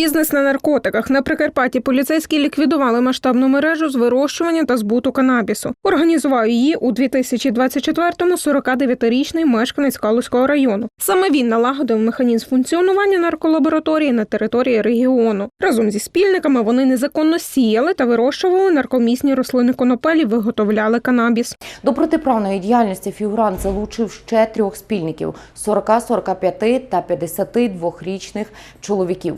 Бізнес на наркотиках на Прикарпатті поліцейські ліквідували масштабну мережу з вирощування та збуту канабісу. Організував її у 2024-му 49-річний мешканець Калузького району. Саме він налагодив механізм функціонування нарколабораторії на території регіону. Разом зі спільниками вони незаконно сіяли та вирощували наркомісні рослини конопелі, виготовляли канабіс. До протиправної діяльності фігурант залучив ще трьох спільників 40, 45 та 52-річних чоловіків.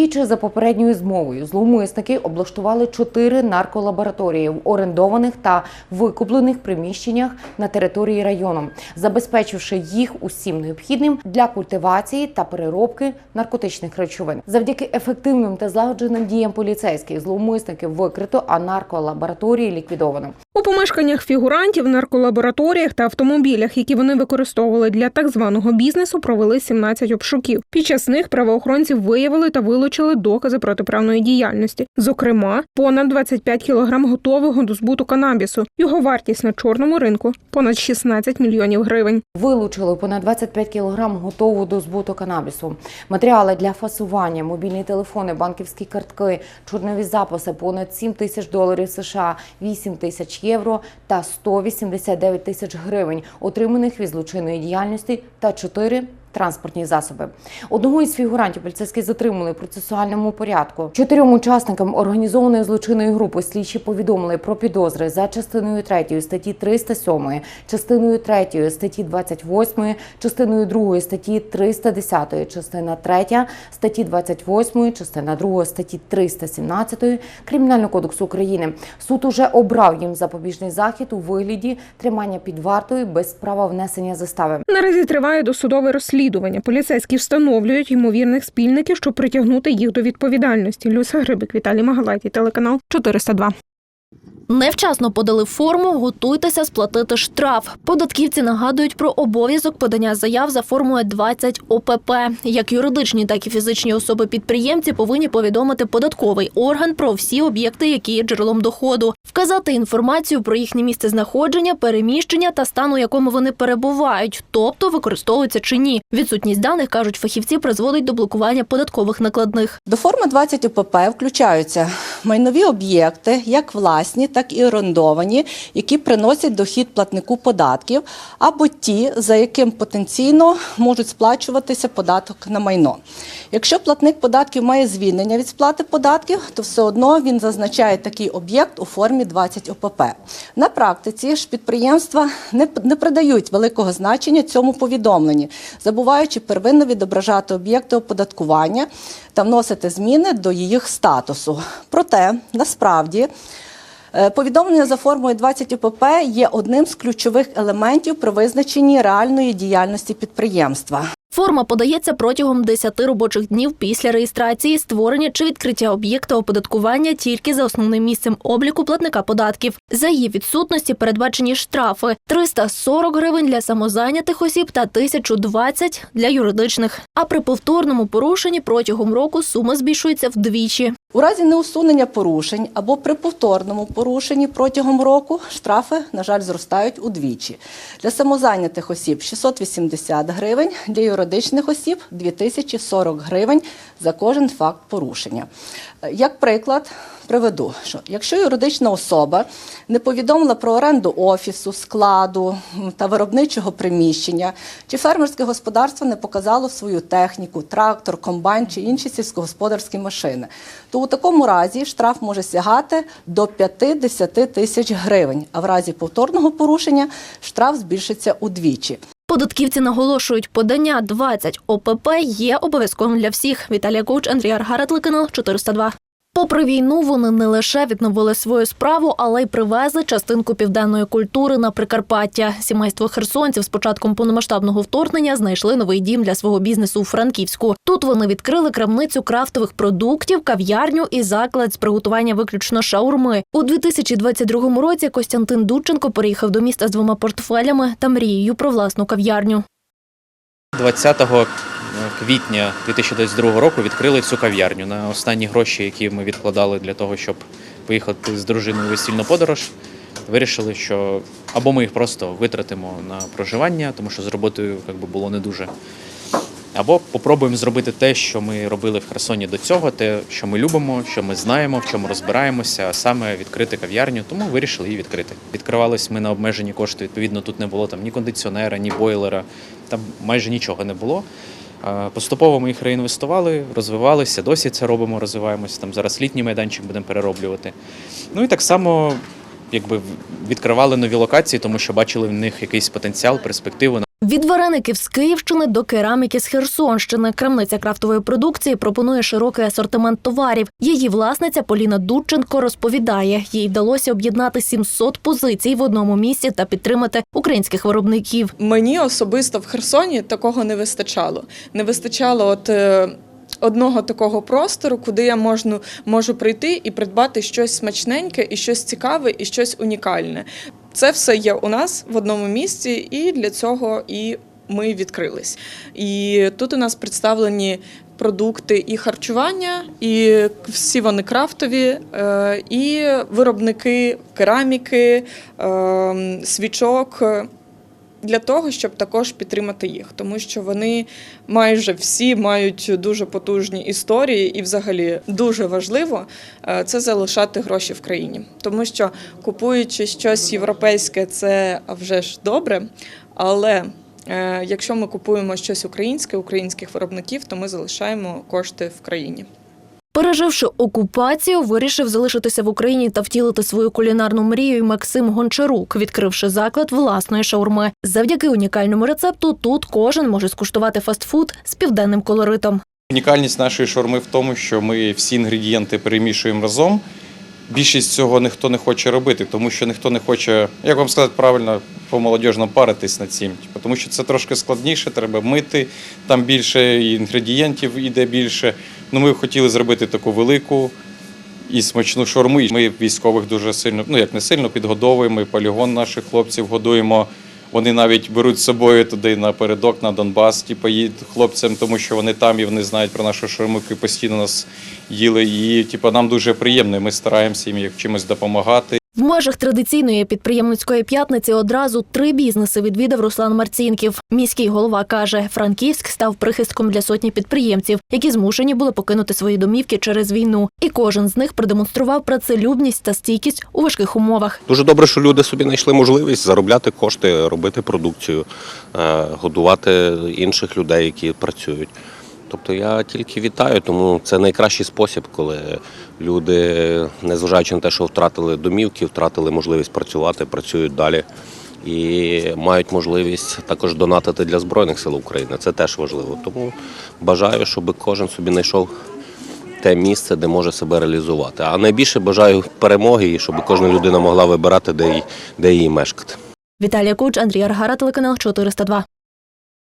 Діючи за попередньою змовою, зловмисники облаштували чотири нарколабораторії в орендованих та викуплених приміщеннях на території району, забезпечивши їх усім необхідним для культивації та переробки наркотичних речовин. Завдяки ефективним та злагодженим діям поліцейських зловмисників викрито, а нарколабораторії ліквідовано. У помешканнях фігурантів, нарколабораторіях та автомобілях, які вони використовували для так званого бізнесу, провели 17 обшуків. Під час них правоохоронці виявили та вилучили докази протиправної діяльності. Зокрема, понад 25 кілограм готового до збуту канабісу. Його вартість на чорному ринку понад 16 мільйонів гривень. Вилучили понад 25 кг готову до збуту канабісу, матеріали для фасування, мобільні телефони, банківські картки, чорнові записи, понад 7 тисяч доларів США, 8 тисяч євро та 189 тисяч гривень, отриманих від злочинної діяльності та 4 Транспортні засоби одного із фігурантів поліцейські затримали в процесуальному порядку. Чотирьом учасникам організованої злочинної групи слідчі повідомили про підозри за частиною 3 статті 307, частиною 3 статті 28, частиною 2 статті 310, частина 3 статті 28, частина 2 статті 317 Кримінального кодексу України. Суд уже обрав їм запобіжний захід у вигляді тримання під вартою без права внесення застави. Наразі триває досудове розслідування. Поліцейські встановлюють ймовірних спільників, щоб притягнути їх до відповідальності. Люся Грибик, Віталій Магалайті, телеканал 402. Невчасно подали форму, готуйтеся сплатити штраф. Податківці нагадують про обов'язок подання заяв за формою 20 ОПП. Як юридичні, так і фізичні особи-підприємці повинні повідомити податковий орган про всі об'єкти, які є джерелом доходу, вказати інформацію про їхнє місце знаходження, переміщення та стан, у якому вони перебувають, тобто використовуються чи ні. Відсутність даних кажуть фахівці, призводить до блокування податкових накладних. До форми 20 ОПП включаються майнові об'єкти, як власні, так і орендовані, які приносять дохід платнику податків, або ті, за яким потенційно можуть сплачуватися податок на майно. Якщо платник податків має звільнення від сплати податків, то все одно він зазначає такий об'єкт у формі 20 ОПП. На практиці ж підприємства не, не придають великого значення цьому повідомленні, забуваючи первинно відображати об'єкти оподаткування та вносити зміни до їх статусу. Проте насправді. Е, Повідомлення за формою 20 ОПП є одним з ключових елементів при визначенні реальної діяльності підприємства. Форма подається протягом 10 робочих днів після реєстрації, створення чи відкриття об'єкта оподаткування тільки за основним місцем обліку платника податків. За її відсутності передбачені штрафи 340 гривень для самозайнятих осіб та 1020 для юридичних. А при повторному порушенні протягом року сума збільшується вдвічі. У разі неусунення порушень або при повторному порушенні протягом року штрафи, на жаль, зростають удвічі. Для самозайнятих осіб 680 гривень, для юридичних осіб 2040 гривень за кожен факт порушення. Як приклад, приведу, що якщо юридична особа не повідомила про оренду офісу, складу та виробничого приміщення, чи фермерське господарство не показало свою техніку, трактор, комбайн чи інші сільськогосподарські машини, то у такому разі штраф може сягати до 50 тисяч гривень, а в разі повторного порушення штраф збільшиться удвічі. Податківці наголошують, подання 20 ОПП є обов'язковим для всіх. Віталія Коуч, Андрій Аргарат, телеканал 402. Попри війну, вони не лише відновили свою справу, але й привезли частинку південної культури на Прикарпаття. Сімейство херсонців з початком повномасштабного вторгнення знайшли новий дім для свого бізнесу у Франківську. Тут вони відкрили крамницю крафтових продуктів, кав'ярню і заклад з приготування виключно шаурми. У 2022 році Костянтин Дудченко переїхав до міста з двома портфелями та мрією про власну кав'ярню. 20 квітня 2022 року відкрили цю кав'ярню на останні гроші, які ми відкладали для того, щоб поїхати з дружиною у весільну подорож. Вирішили, що або ми їх просто витратимо на проживання, тому що з роботою як би, було не дуже Або попробуємо зробити те, що ми робили в Херсоні до цього, те, що ми любимо, що ми знаємо, в чому розбираємося, а саме відкрити кав'ярню, тому вирішили її відкрити. Відкривались ми на обмежені кошти. Відповідно, тут не було там ні кондиціонера, ні бойлера, там майже нічого не було. Поступово ми їх реінвестували, розвивалися, досі це робимо, розвиваємося. Там зараз літній майданчик будемо перероблювати. Ну і так само якби відкривали нові локації, тому що бачили в них якийсь потенціал, перспективу. Від вареників з Київщини до кераміки з Херсонщини. Крамниця крафтової продукції пропонує широкий асортимент товарів. Її власниця Поліна Дудченко розповідає, їй вдалося об'єднати 700 позицій в одному місці та підтримати українських виробників. Мені особисто в Херсоні такого не вистачало. Не вистачало от. е, Одного такого простору, куди я можну, можу прийти і придбати щось смачненьке, і щось цікаве, і щось унікальне. Це все є у нас в одному місці, і для цього і ми відкрились. І тут у нас представлені продукти і харчування, і всі вони крафтові, е, і виробники кераміки, е, свічок для того, щоб також підтримати їх, тому що вони майже всі мають дуже потужні історії, і взагалі дуже важливо е, це залишати гроші в країні, тому що купуючи щось європейське, це вже ж добре, але е, Якщо ми купуємо щось українське, українських виробників, то ми залишаємо кошти в країні. Переживши окупацію, вирішив залишитися в Україні та втілити свою кулінарну мрію Максим Гончарук, відкривши заклад власної шаурми. Завдяки унікальному рецепту тут кожен може скуштувати фастфуд з південним колоритом. Унікальність нашої шаурми в тому, що ми всі інгредієнти перемішуємо разом. Більшість цього ніхто не хоче робити, тому що ніхто не хоче, як вам сказати правильно, по молодіжному паритись над цим. Тому що це трошки складніше, треба мити, там більше інгредієнтів іде більше. Ну, ми хотіли зробити таку велику і смачну шорму. І Ми військових дуже сильно, ну як не сильно, підгодовуємо, полігон наших хлопців годуємо. Вони навіть беруть з собою туди напередок, на Донбас, типу, їдуть хлопцям, тому що вони там і вони знають про нашу шорму, і постійно нас їли. І типу, нам дуже приємно. Ми стараємося їм як чимось допомагати. В межах традиційної підприємницької п'ятниці одразу три бізнеси відвідав Руслан Марцінків. Міський голова каже, Франківськ став прихистком для сотні підприємців, які змушені були покинути свої домівки через війну. І кожен з них продемонстрував працелюбність та стійкість у важких умовах. Дуже добре, що люди собі знайшли можливість заробляти кошти, робити продукцію, е, годувати інших людей, які працюють. Тобто я тільки вітаю, тому це найкращий спосіб, коли люди, незважаючи на те, що втратили домівки, втратили можливість працювати, працюють далі і мають можливість також донатити для Збройних сил України. Це теж важливо. Тому бажаю, щоб кожен собі знайшов те місце, де може себе реалізувати. А найбільше бажаю перемоги і щоб кожна людина могла вибирати, де їй, де їй мешкати. Віталія Куч, Андрій Аргара, телеканал 402.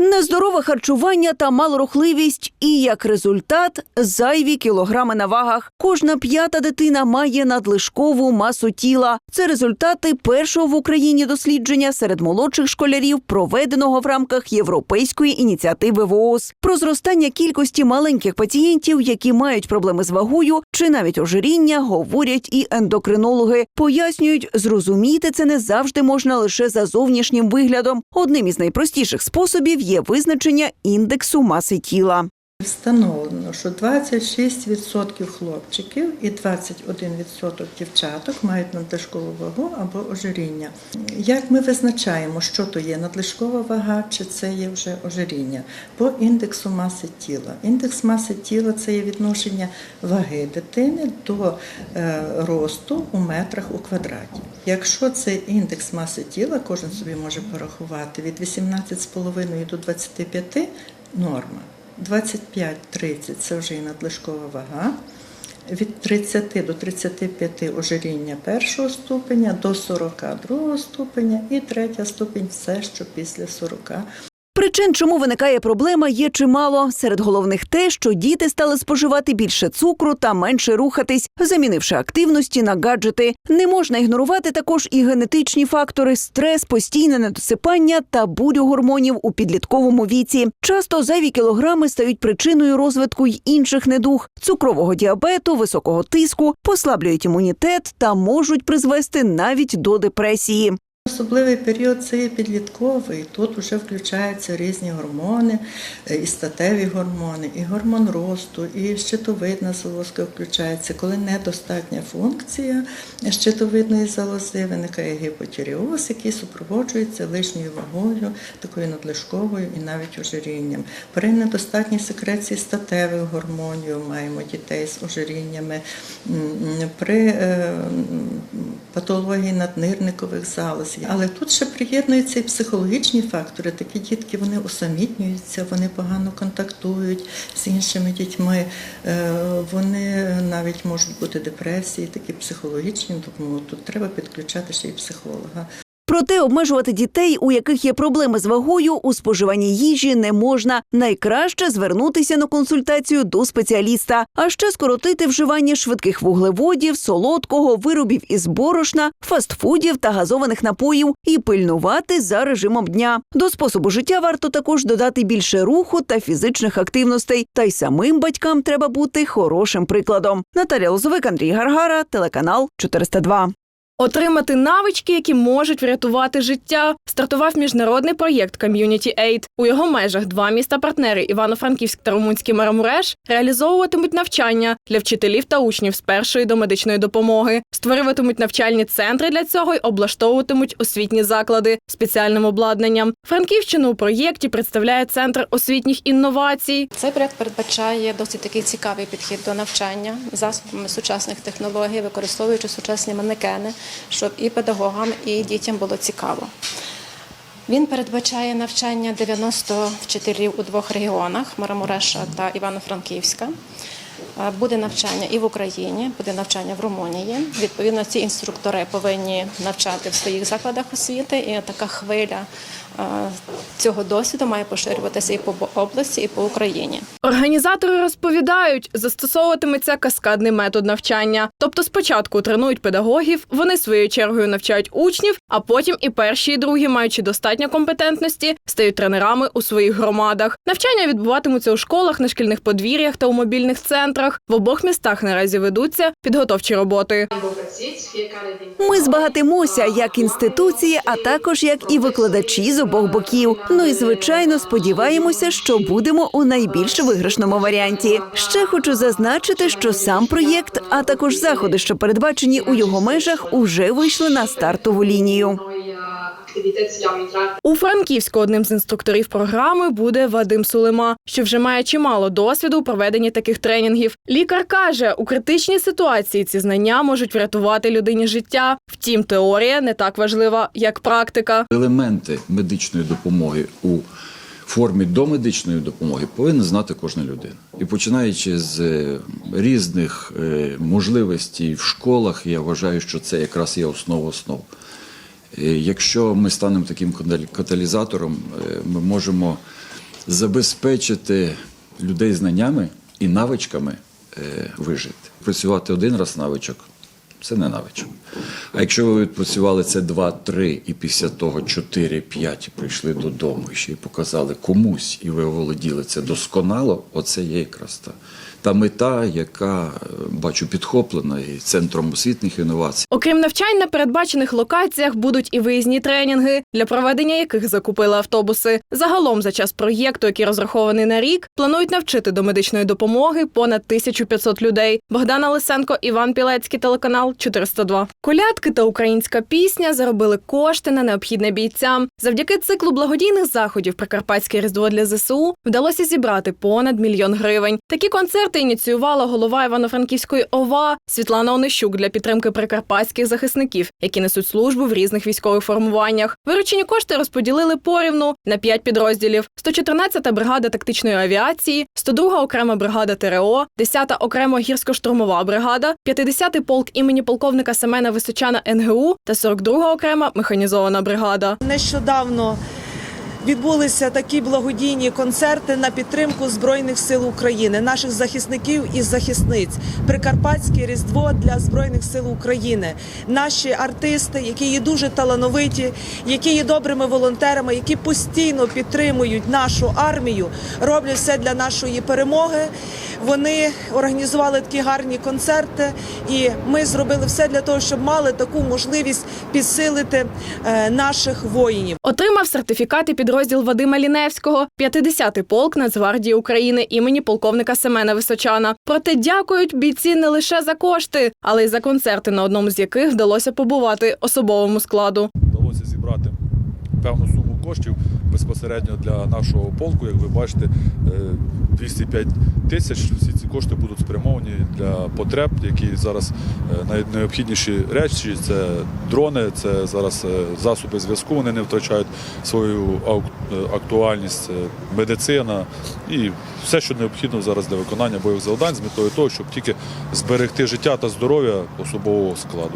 Нездорове харчування та малорухливість, і як результат зайві кілограми на вагах. Кожна п'ята дитина має надлишкову масу тіла. Це результати першого в Україні дослідження серед молодших школярів, проведеного в рамках європейської ініціативи ВООЗ. Про зростання кількості маленьких пацієнтів, які мають проблеми з вагою чи навіть ожиріння, говорять і ендокринологи. Пояснюють, зрозуміти це не завжди можна лише за зовнішнім виглядом. Одним із найпростіших способів є визначення індексу маси тіла. Встановлено, що 26% хлопчиків і 21% дівчаток мають надлишкову вагу або ожиріння. Як ми визначаємо, що то є надлишкова вага, чи це є вже ожиріння? По індексу маси тіла. Індекс маси тіла це є відношення ваги дитини до е, росту у метрах у квадраті. Якщо це індекс маси тіла, кожен собі може порахувати від 18,5 до 25 норма. 25-30 це вже і надлишкова вага. Від 30 до 35 ожиріння першого ступеня, до 40 другого ступеня і третя ступінь все, що після 40. Причин, чому виникає проблема, є чимало. Серед головних те, що діти стали споживати більше цукру та менше рухатись, замінивши активності на гаджети. Не можна ігнорувати також і генетичні фактори: стрес, постійне недосипання та бурю гормонів у підлітковому віці. Часто зайві кілограми стають причиною розвитку й інших недуг цукрового діабету, високого тиску, послаблюють імунітет та можуть призвести навіть до депресії. Особливий період це є підлітковий. Тут вже включаються різні гормони, е, і статеві гормони, і гормон росту, і щитовидна залозка включається. Коли недостатня функція щитовидної залози, виникає гіпотіріоз, який супроводжується лишньою вагою, такою надлишковою і навіть ожирінням. При недостатній секреції статевих гормонів маємо дітей з ожиріннями. При е, патології наднирникових залоз. Але тут ще приєднуються і психологічні фактори. Такі дітки вони усамітнюються, вони погано контактують з іншими дітьми. Е, Вони навіть можуть бути депресії, такі психологічні. Тому тут треба підключати ще й психолога. Проте обмежувати дітей, у яких є проблеми з вагою, у споживанні їжі не можна. Найкраще звернутися на консультацію до спеціаліста, а ще скоротити вживання швидких вуглеводів, солодкого, виробів із борошна, фастфудів та газованих напоїв і пильнувати за режимом дня. До способу життя варто також додати більше руху та фізичних активностей. Та й самим батькам треба бути хорошим прикладом. Наталя Лозовик, Андрій Гаргара, телеканал 402. Отримати навички, які можуть врятувати життя, стартував міжнародний проєкт Community Aid. У його межах два міста-партнери Івано-Франківськ та Румунський Марамуреш реалізовуватимуть навчання для вчителів та учнів з першої до медичної допомоги, створюватимуть навчальні центри для цього й облаштовуватимуть освітні заклади спеціальним обладнанням. Франківщину у проєкті представляє центр освітніх інновацій. Цей проект передбачає досить такий цікавий підхід до навчання засобами сучасних технологій, використовуючи сучасні манекени, щоб і педагогам, і дітям було цікаво. Він передбачає навчання 90 вчителів у двох регіонах Марамуреша та Івано-Франківська. Буде навчання і в Україні, буде навчання в Румунії. Відповідно, ці інструктори повинні навчати в своїх закладах освіти, і така хвиля цього досвіду має поширюватися і по області, і по Україні. Організатори розповідають, застосовуватиметься каскадний метод навчання. Тобто спочатку тренують педагогів, вони своєю чергою навчають учнів, а потім і перші, і другі, маючи достатньо компетентності, стають тренерами у своїх громадах. Навчання відбуватимуться у школах, на шкільних подвір'ях та у мобільних центрах. В обох містах наразі ведуться підготовчі роботи. Ми збагатимося як інституції, а також як і викладачі з обох боків. Ну і звичайно сподіваємося, що будемо у найбільш виграшному варіанті. Ще хочу зазначити, що сам проєкт, а також заходи, що передбачені у його межах, уже вийшли на стартову лінію. У Франківську одним з інструкторів програми буде Вадим Сулема, що вже має чимало досвіду у проведенні таких тренінгів. Лікар каже, у критичній ситуації ці знання можуть врятувати людині життя. Втім, теорія не так важлива, як практика. елементи медичної допомоги у формі домедичної допомоги повинна знати кожна людина. І починаючи з е, різних е, можливостей в школах, я вважаю, що це якраз є основа основ. Е, Якщо ми станемо таким каталізатором, е, ми можемо забезпечити людей знаннями і навичками е, вижити. Працювати один раз навичок це не навичок. А якщо ви відпрацювали це 2-3 і після того 4-5 прийшли додому і ще й показали комусь, і ви оволоділи це досконало, оце є якраз та, та мета, яка е, бачу підхоплена і центром освітніх інновацій. Окрім навчань на передбачених локаціях будуть і виїзні тренінги, для проведення яких закупили автобуси. Загалом за час проєкту, який розрахований на рік, планують навчити до медичної допомоги понад 1500 людей. Богдана Лисенко, Іван Пілецький, телеканал 402. Колядки та українська пісня заробили кошти на необхідне бійцям. Завдяки циклу благодійних заходів Прикарпатське різдво для ЗСУ вдалося зібрати понад мільйон гривень. Такі концерти ініціювала голова Івано-Франківської ОВА Світлана Онищук для підтримки прикарпатських захисників, які несуть службу в різних військових формуваннях. Виручені кошти розподілили порівну на п'ять підрозділів: 114-та бригада тактичної авіації, 102-га окрема бригада ТРО, 10-та окремо гірсько-штурмова бригада, 50-й полк імені полковника Семена Височана НГУ та 42-га окрема механізована бригада. Нещодавно відбулися такі благодійні концерти на підтримку Збройних сил України, наших захисників і захисниць. Прикарпатське різдво для Збройних сил України. Наші артисти, які є дуже талановиті, які є добрими волонтерами, які постійно підтримують нашу армію, роблять все для нашої перемоги. Вони організували такі гарні концерти, і ми зробили все для того, щоб мали таку можливість підсилити е, наших воїнів. Отримав сертифікати підрозділ Вадима Ліневського, 50-й полк Нацгвардії України імені полковника Семена Височана. Проте дякують бійці не лише за кошти, але й за концерти, на одному з яких вдалося побувати особовому складу. вдалося зібрати певну суму коштів безпосередньо для нашого полку. Як ви бачите, е, 205 тисяч. Всі ці кошти будуть спрямовані для потреб, які зараз е, найнеобхідніші речі. Це дрони, це зараз е, засоби зв'язку. Вони не втрачають свою е, актуальність, медицина і все, що необхідно зараз для виконання бойових завдань з метою того, щоб тільки зберегти життя та здоров'я особового складу,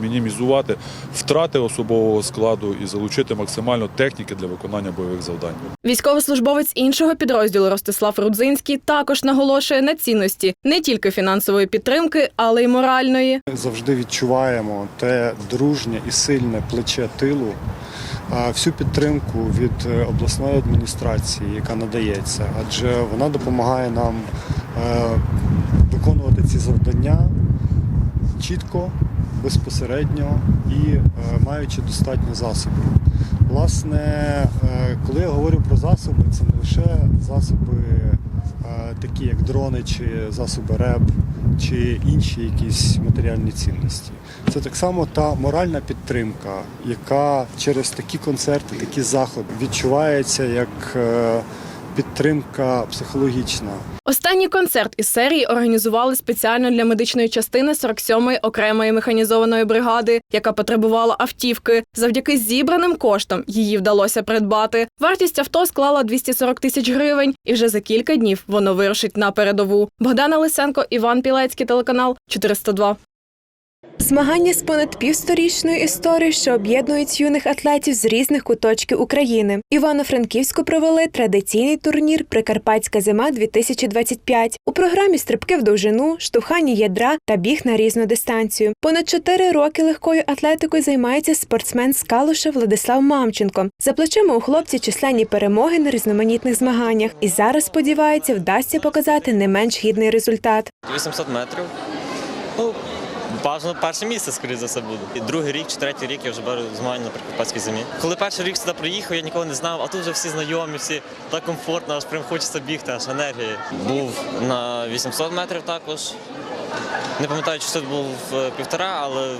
мінімізувати втрати особового складу і залучити максимально техніки для виконання бойових завдань. Військовослужбовець іншого підрозділу Ростислав Рудзинський також наголошує на цінності не тільки фінансової підтримки, але й моральної. завжди відчуваємо те дружнє і сильне плече тилу, а, всю підтримку від е, обласної адміністрації, яка надається, адже вона допомагає нам е, виконувати ці завдання чітко, безпосередньо і е, маючи достатньо засобів. Власне, е, коли я говорю про засоби, це не лише засоби е, такі, як дрони чи засоби РЕБ, чи інші якісь матеріальні цінності. Це так само та моральна підтримка, яка через такі концерти, такі заходи відчувається як підтримка психологічна. Останній концерт із серії організували спеціально для медичної частини 47-ї окремої механізованої бригади, яка потребувала автівки. Завдяки зібраним коштам її вдалося придбати. Вартість авто склала 240 тисяч гривень, і вже за кілька днів воно вирушить на передову. Богдана Лисенко, Іван Пілецький, телеканал 402. Змагання з понад півсторічною історією, що об'єднують юних атлетів з різних куточків України. Івано-Франківську провели традиційний турнір Прикарпатська зима 2025 У програмі стрибки в довжину, штовхання ядра та біг на різну дистанцію. Понад чотири роки легкою атлетикою займається спортсмен з Калуша Владислав Мамченко. За плечима у хлопці численні перемоги на різноманітних змаганнях, і зараз сподівається, вдасться показати не менш гідний результат. 800 метрів. Бажано перше місце, скоріше за все, буде. І другий рік чи третій рік я вже беру змагання на Прикарпатській зимі. Коли перший рік сюди приїхав, я ніколи не знав, а тут вже всі знайомі, всі так комфортно, аж прям хочеться бігти, аж енергії. Був на 800 метрів також. Не пам'ятаю, чи це був е, півтора, але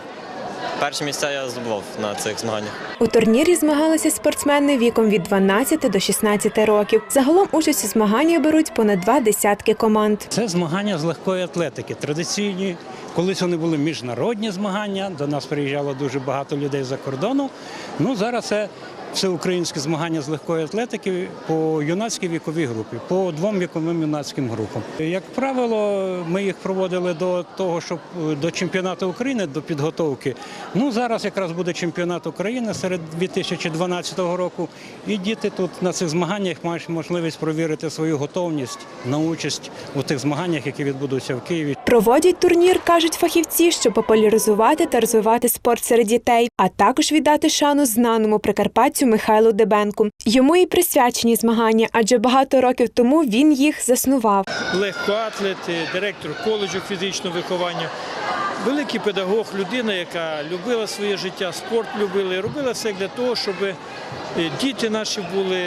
перші місця я здобував на цих змаганнях. У турнірі змагалися спортсмени віком від 12 до 16 років. Загалом участь у змаганнях беруть понад два десятки команд. Це змагання з легкої атлетики. Традиційні, колись вони були міжнародні змагання. До нас приїжджало дуже багато людей за кордону. Ну зараз це всеукраїнське змагання з легкої атлетики по юнацькій віковій групі, по двом віковим юнацьким групам. Як правило, ми їх проводили до того, щоб до чемпіонату України, до підготовки. Ну зараз якраз буде чемпіонат України серед 2012 року. І діти тут на цих змаганнях мають можливість провірити свою готовність на участь у тих змаганнях, які відбудуться в Києві. Проводять турнір, кажуть фахівці, щоб популяризувати та розвивати спорт серед дітей, а також віддати шану знаному прикарпатцю Михайлу Дебенку. Йому і присвячені змагання, адже багато років тому він їх заснував. легкоатлет, директор коледжу фізичного виховання. Великий педагог, людина, яка любила своє життя, спорт любила робила все для того, щоб е, діти наші були,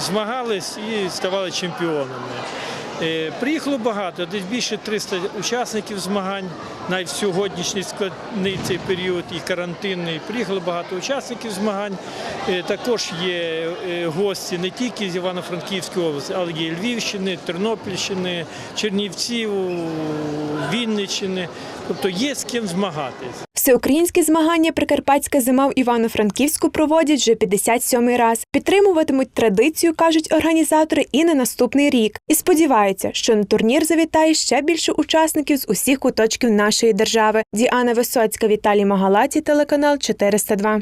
змагались і ставали чемпіонами. Е, Приїхало багато, десь більше 300 учасників змагань, навіть в сьогоднішній складний цей період і карантинний. Приїхало багато учасників змагань. Е, Також є е, гості не тільки з Івано-Франківської області, але є Львівщини, Тернопільщини, Чернівців, Вінниччини. Тобто є з ким змагатись. Всеукраїнські змагання Прикарпатська зима в Івано-Франківську проводять вже 57-й раз. Підтримуватимуть традицію, кажуть організатори, і на наступний рік. І сподіваються, що на турнір завітає ще більше учасників з усіх куточків нашої держави. Діана Висоцька, Віталій Магалаті, телеканал 402.